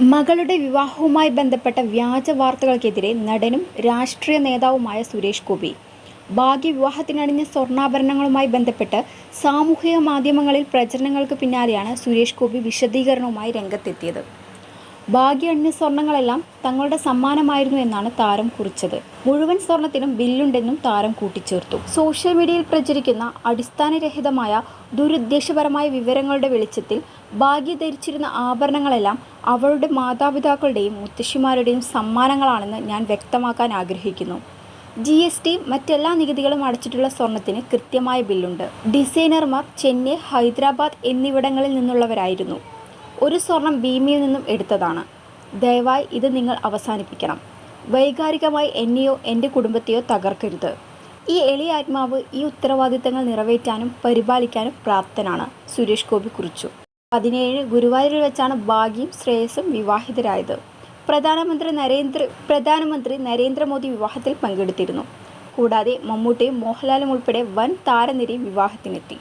മകളുടെ വിവാഹവുമായി ബന്ധപ്പെട്ട വ്യാജ വാർത്തകൾക്കെതിരെ നടനും രാഷ്ട്രീയ നേതാവുമായ സുരേഷ് ഗോപി. ഭാഗ്യ വിവാഹത്തിനണിഞ്ഞ സ്വർണാഭരണങ്ങളുമായി ബന്ധപ്പെട്ട് സാമൂഹിക മാധ്യമങ്ങളിൽ പ്രചരണങ്ങൾക്ക് പിന്നാലെയാണ് സുരേഷ് ഗോപി വിശദീകരണവുമായി രംഗത്തെത്തിയത്. ഭാഗ്യ അണിഞ്ഞ സ്വർണങ്ങളെല്ലാം തങ്ങളുടെ സമ്മാനമായിരുന്നു എന്നാണ് താരം കുറിച്ചത്. മുഴുവൻ സ്വർണത്തിനും ബില്ലുണ്ടെന്നും താരം കൂട്ടിച്ചേർത്തു. സോഷ്യൽ മീഡിയയിൽ പ്രചരിക്കുന്ന അടിസ്ഥാനരഹിതമായ ദുരുദ്ദേശപരമായ വിവരങ്ങളുടെ വെളിച്ചത്തിൽ ഭാഗ്യ ധരിച്ചിരുന്ന ആഭരണങ്ങളെല്ലാം അവളുടെ മാതാപിതാക്കളുടെയും മുത്തശ്ശിമാരുടെയും സമ്മാനങ്ങളാണെന്ന് ഞാൻ വ്യക്തമാക്കാൻ ആഗ്രഹിക്കുന്നു. ജി എസ് ടി മറ്റെല്ലാ നികുതികളും അടച്ചിട്ടുള്ള സ്വർണത്തിന് കൃത്യമായ ബില്ലുണ്ട്. ഡിസൈനർമാർ ചെന്നൈ ഹൈദരാബാദ് എന്നിവിടങ്ങളിൽ നിന്നുള്ളവരായിരുന്നു. ഒരു സ്വർണം ഭീമിയിൽ നിന്നും എടുത്തതാണ്. ദയവായി ഇത് നിങ്ങൾ അവസാനിപ്പിക്കണം. വൈകാരികമായി എന്നെയോ എന്റെ കുടുംബത്തെയോ തകർക്കരുത്. ഈ എളിയ ആത്മാവ് ഈ ഉത്തരവാദിത്തങ്ങൾ നിറവേറ്റാനും പരിപാലിക്കാനും പ്രാപ്തനാണ്. സുരേഷ് ഗോപി കുറിച്ചു. പതിനേഴ് ഗുരുവായൂരിൽ വെച്ചാണ് ഭാഗ്യം ശ്രേയസും വിവാഹിതരായത്. പ്രധാനമന്ത്രി നരേന്ദ്ര പ്രധാനമന്ത്രി നരേന്ദ്രമോദി വിവാഹത്തിൽ പങ്കെടുത്തിരുന്നു. കൂടാതെ മമ്മൂട്ടിയും മോഹൻലാലും ഉൾപ്പെടെ വൻ താരനിരയും വിവാഹത്തിനെത്തി.